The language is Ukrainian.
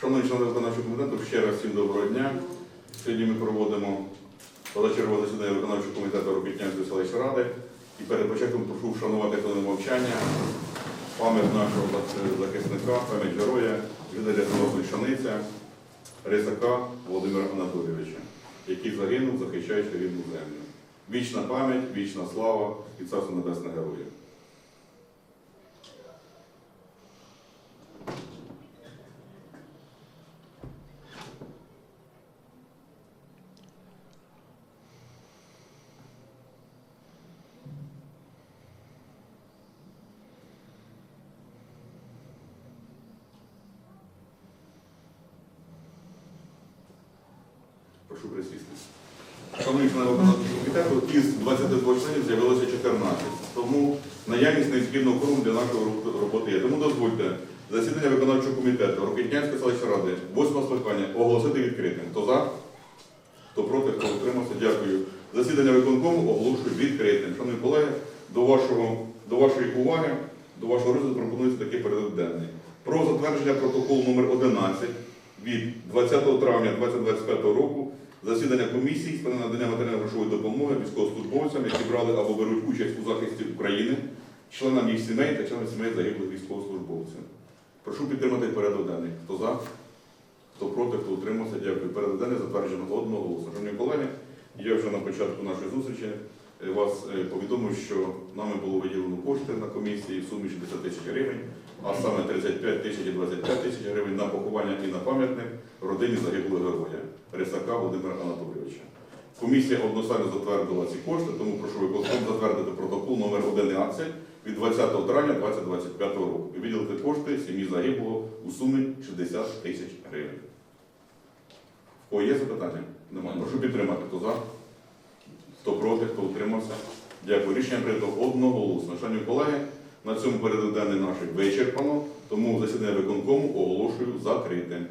Шановні члени виконавчого комітету, ще раз всім доброго дня. Сьогодні ми проводимо позачергове засідання виконавчого комітету Робітнянської селищної ради. І перед початком прошу вшанувати хвилину мовчання пам'ять нашого захисника, пам'ять героя, Віталія Тернопіль Шаниця, Рисака Володимира Анатолійовича, який загинув, захищаючи рідну землю. Вічна пам'ять, вічна слава і царство небесне героя. Прошу присісти. Шановні члени виконавчого комітету, із 22 членів з'явилося 14. Тому наявність необхідного кворуму для нашої роботи є. Тому дозвольте засідання виконавчого комітету Рокітнянської селищної ради, 8 скликання, оголосити відкритим. Хто за? Хто проти, хто утримався? Дякую. Засідання виконкому оголошую відкритим. Шановні колеги, до, вашого, до вашої уваги, до вашого розгляду пропонується такий порядок денний. Про затвердження протоколу номер 11 від 20 травня 2025 року засідання комісії з надання матеріально-грошової допомоги військовослужбовцям, які брали або беруть участь у захисті України, членам їх сімей та членам сімей загиблих військовослужбовців. Прошу підтримати порядок денний. Хто за? Хто проти, хто утримався, дякую. Порядок затверджено одного голосу. Шановні колеги, я вже на початку нашої зустрічі вас е, повідомив, що нами було виділено кошти на комісії в сумі 60 тисяч гривень, а саме 35 тисяч і 25 тисяч гривень на поховання і на пам'ятник родині загиблого героя Рисака Володимира Анатолійовича. Комісія одностайно затвердила ці кошти, тому прошу виконком затвердити протокол номер 11 від 20 травня 2025 року і виділити кошти сім'ї загиблого у сумі 60 тисяч гривень. Кого є запитання? Немає. Прошу підтримати. Хто за? Хто проти, хто утримався? Дякую. Рішення прийнято одноголосно. Шановні колеги, на цьому порядок денний наш вичерпано, тому засідання виконкому оголошую закритим.